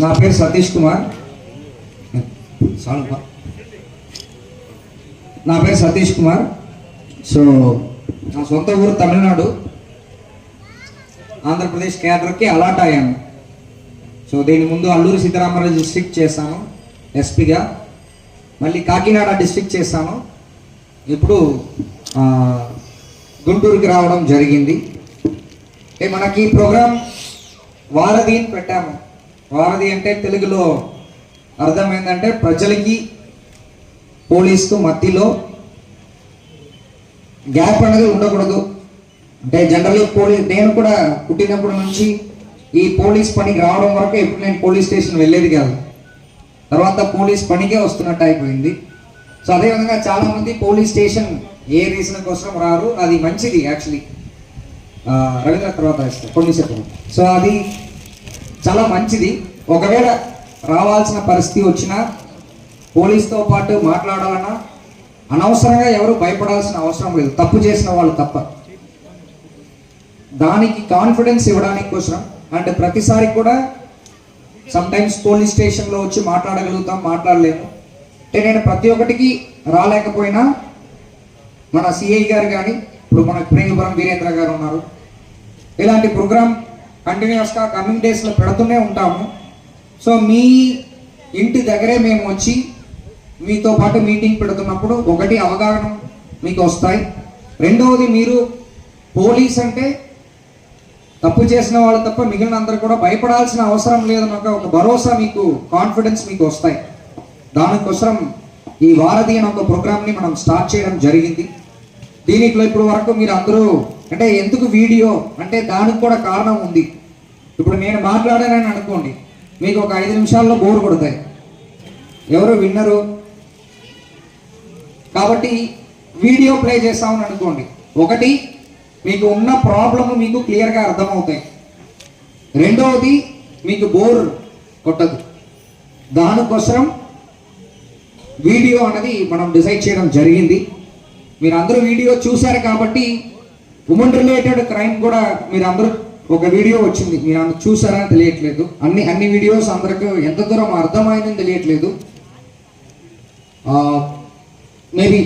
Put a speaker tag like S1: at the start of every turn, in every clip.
S1: నా పేరు సతీష్ కుమార్. సాల్వా. నా పేరు సతీష్ కుమార్. సో నా సొంత ఊరు తమిళనాడు. ఆంధ్రప్రదేశ్ కేడర్కి అలాట్ అయ్యాను. సో దీని ముందు అల్లూరు సీతారామరాజు డిస్ట్రిక్ట్ చేశాను ఎస్పీగా. మళ్ళీ కాకినాడ డిస్ట్రిక్ట్ చేశాను. ఇప్పుడు గుంటూరుకి రావడం జరిగింది. మనకి ఈ ప్రోగ్రాం వారధి పెట్టాము. వారధి అంటే తెలుగులో అర్థమైందంటే ప్రజలకి పోలీస్కు మధ్యలో గ్యాప్ అనేది ఉండకూడదు. అంటే జనరల్లీ పోలీస్ నేను కూడా పుట్టినప్పటి నుంచి ఈ పోలీస్ పనికి రావడం వరకు ఎప్పుడు నేను పోలీస్ స్టేషన్ వెళ్ళేది కాదు. తర్వాత పోలీస్ పనికే వస్తున్నట్టు అయిపోయింది. సో అదేవిధంగా చాలామంది పోలీస్ స్టేషన్ ఏ రీజన్ కోసం రారు అది మంచిది యాక్చువల్లీ. రవీంద్ర తర్వాత ఇస్తాను కొన్ని సో అది చాలా మంచిది. ఒకవేళ రావాల్సిన పరిస్థితి వచ్చినా పోలీస్తో పాటు మాట్లాడాలన్నా అనవసరంగా ఎవరు భయపడాల్సిన అవసరం లేదు. తప్పు చేసిన వాళ్ళు తప్ప. దానికి కాన్ఫిడెన్స్ ఇవ్వడానికి కోసం అండ్ ప్రతిసారి కూడా సమ్టైమ్స్ పోలీస్ స్టేషన్లో వచ్చి మాట్లాడగలుగుతాం మాట్లాడలేము. అంటే నేను ప్రతి ఒక్కటికి రాలేకపోయినా మన సిఐ గారు కానీ ఇప్పుడు మన ప్రేమపురం వీరేంద్ర గారు ఉన్నారు. ఇలాంటి ప్రోగ్రామ్ కంటిన్యూస్గా కమింగ్ డేస్లో పెడుతూనే ఉంటాము. సో మీ ఇంటి దగ్గరే మేము వచ్చి మీతో పాటు మీటింగ్ పెడుతున్నప్పుడు ఒకటి అవగాహన మీకు వస్తాయి. రెండవది మీరు పోలీస్ అంటే తప్పు చేసిన వాళ్ళు తప్ప మిగిలిన అందరూ కూడా భయపడాల్సిన అవసరం లేదన్న ఒక- ఒక భరోసా మీకు కాన్ఫిడెన్స్ మీకు వస్తాయి. దానికోసం ఈ వారధి అనే ఒక ప్రోగ్రామ్ని మనం స్టార్ట్ చేయడం జరిగింది. దీనిలో ఇప్పుడు వరకు మీరు అందరూ అంటే ఎందుకు వీడియో? అంటే దానికి కూడా కారణం ఉంది. ఇప్పుడు నేను మాట్లాడానని అనుకోండి మీకు ఒక ఐదు నిమిషాల్లో బోర్ కొడతాయి. ఎవరు విన్నరు? కాబట్టి వీడియో ప్లే చేస్తామని అనుకోండి. ఒకటి మీకు ఉన్న ప్రాబ్లమ్ మీకు క్లియర్గా అర్థమవుతాయి. రెండవది మీకు బోర్ కొట్టదు. దానికోసం వీడియో అనేది మనం డిసైడ్ చేయడం జరిగింది. మీరు అందరూ వీడియో చూశారు కాబట్టి ఉమెన్ రిలేటెడ్ క్రైమ్ కూడా మీరందరూ ఒక వీడియో వచ్చింది. మీరు అందరూ చూసారని తెలియట్లేదు. అన్ని అన్ని వీడియోస్ అందరికి ఎంత దూరం అర్థమైందని తెలియట్లేదు. మేబీ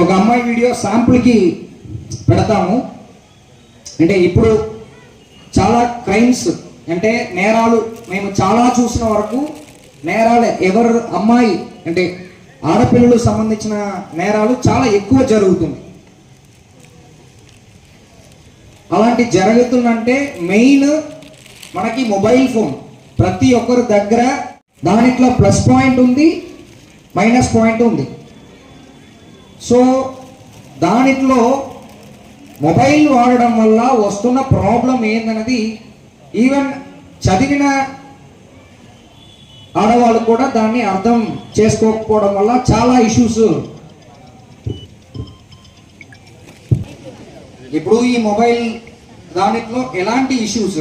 S1: ఒక అమ్మాయి వీడియో శాంపుల్కి పెడతాము. అంటే ఇప్పుడు చాలా క్రైమ్స్ అంటే నేరాలు మేము చాలా చూసిన వరకు నేరాలు ఎవరు అమ్మాయి అంటే ఆడపిల్లలకు సంబంధించిన నేరాలు చాలా ఎక్కువ జరుగుతుంది. అలాంటి జరుగుతుందంటే మెయిన్ మనకి మొబైల్ ఫోన్. ప్రతి ఒక్కరి దగ్గర దానిట్లో ప్లస్ పాయింట్ ఉంది మైనస్ పాయింట్ ఉంది. సో దానిట్లో మొబైల్ వాడడం వల్ల వస్తున్న ప్రాబ్లం ఏందన్నది ఈవెన్ చదివిన ఆడవాళ్ళు కూడా దాన్ని అర్థం చేసుకోకపోవడం వల్ల చాలా ఇష్యూస్. ఇప్పుడు ఈ మొబైల్ దానిలో ఎలాంటి ఇష్యూస్?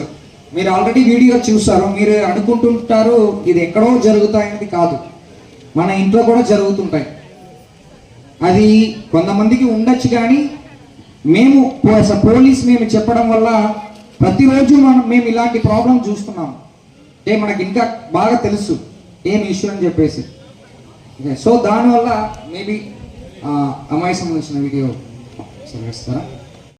S1: మీరు ఆల్రెడీ వీడియో చూసారు మీరు అనుకుంటుంటారు ఇది ఎక్కడో జరుగుతాయనేది కాదు. మన ఇంట్లో కూడా జరుగుతుంటాయి. అది కొంతమందికి ఉండొచ్చు కానీ మేము పోలీస్ మేము చెప్పడం వల్ల ప్రతిరోజు మనం మేము ఇలాంటి ప్రాబ్లం చూస్తున్నాం ఏ మనకి ఇంకా బాగా తెలుసు ఏం ఇష్యూ అని చెప్పేసి. సో దానివల్ల మేబీ అమ్మాయి సంబంధించిన వీడియో సరే ఇస్తారా